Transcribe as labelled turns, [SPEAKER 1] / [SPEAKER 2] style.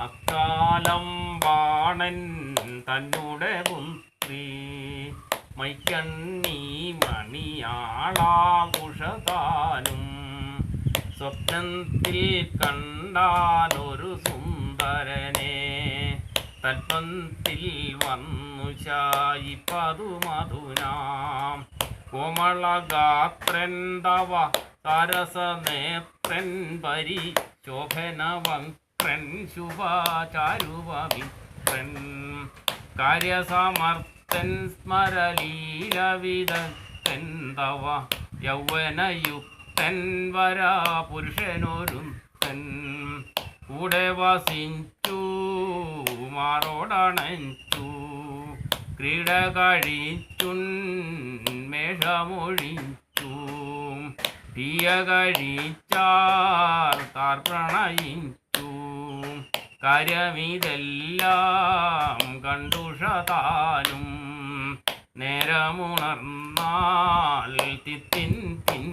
[SPEAKER 1] അക്കാലം ബാണൻ തന്നുടെ പുത്രി. മൈക്കണ്ണി മണിയാളാകുഷതാനും സ്വപ്നത്തിൽ കണ്ടാലൊരു സുന്ദരനെ. തൽപ്പത്തിൽ വന്നു ശായിപ്പതു മധുനാം. കോമളഗാത്രൻ തവ സരസനേത്രൻ പരി ശോഭനവക്രൻ ശുഭാചാരുവിത്രൻ കാര്യസമർത്ഥൻ സ്മരലീലവിദഗ്ധൻ. യൗവനയുക്തൻ വരാ പുരുഷനൊരുത്തൻ കൂടെ വസിച്ചു മാറോടണഞ്ചു ക്രീഡ കഴിച്ചുന്മേഷമൊഴിച്ചു തീയ കഴിച്ചാർ താർ പ്രണയിച്ചു. കാര്യമിതെല്ലാം കണ്ടുഷതാനും നേരമുണർന്നാൽ തിത്തിൻ തിൻ